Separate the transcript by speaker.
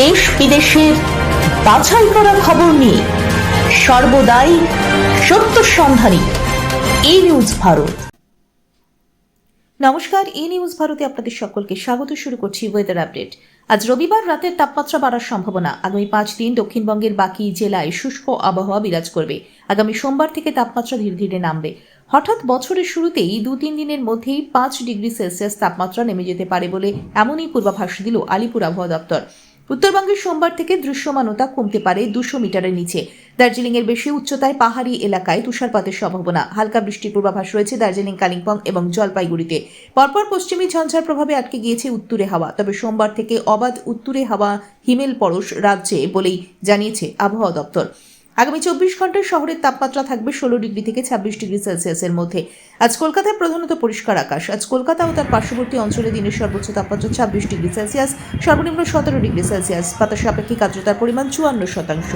Speaker 1: দেশ বিদেশের বাছাই করা খবর নিয়ে সর্বদাই সত্য সন্ধানী এই নিউজ ভারত। নমস্কার ই নিউজ ভারতে আপনাদের সকলকে স্বাগত। শুরু করছি ওয়েদার আপডেট আজ রবিবার রাতের তাপমাত্রা বাড়ার সম্ভাবনা। আগামী পাঁচ দিন দক্ষিণবঙ্গের বাকি জেলায় শুষ্ক আবহাওয়া বিরাজ করবে। আগামী সোমবার থেকে তাপমাত্রা ধীরে ধীরে নামবে। হঠাৎ বছরের শুরুতেই দু তিন দিনের মধ্যেই পাঁচ ডিগ্রি সেলসিয়াস তাপমাত্রা নেমে যেতে পারে বলে এমনই পূর্বাভাস দিল আলিপুর আবহাওয়া দপ্তর। উত্তরবঙ্গের সোমবার থেকে দৃশ্যমানতা কমতে পারে দুশো মিটারের নিচে। দার্জিলিংয়ের বেশি উচ্চতায় পাহাড়ি এলাকায় তুষারপাতের সম্ভাবনা। হালকা বৃষ্টির পূর্বাভাস রয়েছে দার্জিলিং, কালিম্পং এবং জলপাইগুড়িতে। পরপর পশ্চিমী ঝঞ্ঝার প্রভাবে আটকে গিয়েছে উত্তুরে হাওয়া। তবে সোমবার থেকে অবাধ উত্তুরে হাওয়া হিমেল পরশ রাজ্যে বলেই জানিয়েছে আবহাওয়া দপ্তর। আগামী চব্বিশ ঘন্টায় শহরের তাপমাত্রা থাকবে ষোলো ডিগ্রি থেকে ছাব্বিশ ডিগ্রি সেলসিয়াসের মধ্যে। আজ কলকাতায় প্রধানত পরিষ্কার আকাশ। আজ কলকাতা ও তার পার্শ্ববর্তী অঞ্চলে দিনের সর্বোচ্চ তাপমাত্রা ছাব্বিশ ডিগ্রি সেলসিয়াস, সর্বনিম্ন সতেরো ডিগ্রি সেলসিয়াস। বাতাসে আপেক্ষিক আর্দ্রতার পরিমাণ চুয়ান্ন শতাংশ।